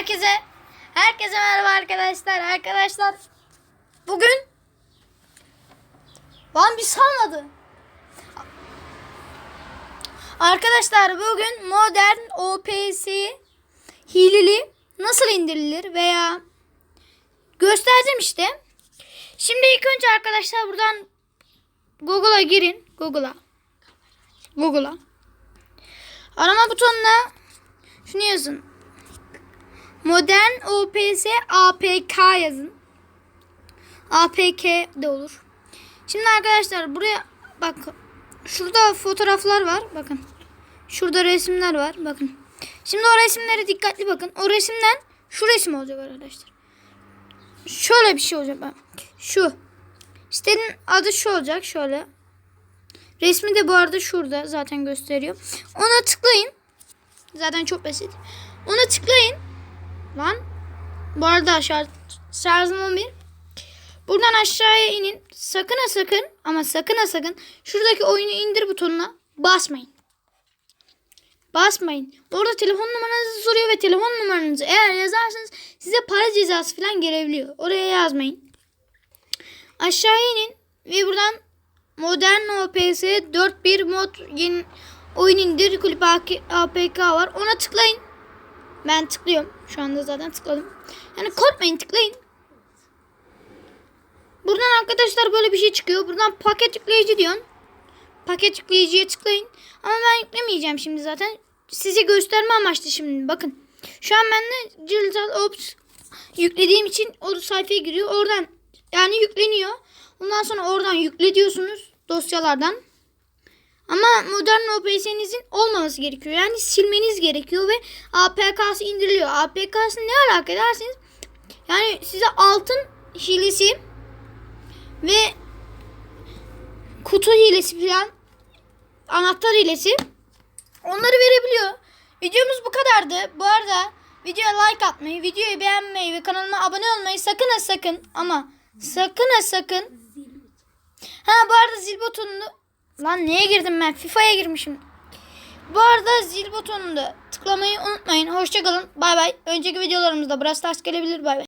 Herkese herkese merhaba arkadaşlar. Arkadaşlar bugün Lan bir salmadı. Arkadaşlar bugün modern OPS hileli nasıl indirilir veya göstereceğim işte. Şimdi ilk önce arkadaşlar buradan Google'a girin. Google'a. Google'a. Arama butonuna şunu yazın. Modern OPS APK yazın. APK de olur. Şimdi arkadaşlar buraya bak şurada fotoğraflar var. Bakın. Şurada resimler var. Bakın. Şimdi o resimlere dikkatli bakın. O resimden şu resim olacak arkadaşlar. Şöyle bir şey olacak. Bak. Şu. Sitenin adı şu olacak. Şöyle. Resmi de bu arada şurada zaten gösteriyor. Ona tıklayın. Zaten çok basit. Ona tıklayın. Lan. Bu arada aşağı şarjım 11. Buradan aşağıya inin. Sakın ha sakın ama sakın ha sakın şuradaki oyunu indir butonuna basmayın. Basmayın. Orada telefon numaranızı soruyor ve telefon numaranızı eğer yazarsanız size para cezası falan gelebiliyor. Oraya yazmayın. Aşağıya inin ve buradan Modern OPS 4.1 mod yeni oyun indir kulüp APK var. Ona tıklayın. Ben tıklıyorum. Şu anda zaten tıkladım. Yani korkmayın tıklayın. Buradan arkadaşlar böyle bir şey çıkıyor. Buradan paket yükleyici diyorsun. Paket yükleyiciye tıklayın. Ama ben yüklemeyeceğim şimdi zaten. Size gösterme amaçlı şimdi. Bakın. Şu an ben de Digital Ops yüklediğim için o sayfaya giriyor. Oradan yani yükleniyor. Ondan sonra oradan yükle diyorsunuz dosyalardan. Ama modern OPS'nizin olmaması gerekiyor. Yani silmeniz gerekiyor ve APK'sı indiriliyor. APK'sı ne alaka ederseniz yani size altın hilesi ve kutu hilesi falan anahtar hilesi onları verebiliyor. Videomuz bu kadardı. Bu arada videoya like atmayı, videoyu beğenmeyi ve kanalıma abone olmayı sakın ha sakın ama sakın ha sakın. Ha bu arada zil butonunu lan neye girdim ben? FIFA'ya girmişim. Bu arada zil butonunu da tıklamayı unutmayın. Hoşçakalın. Bay bay. Önceki videolarımızda Brawl Stars gelebilir. Bay bay.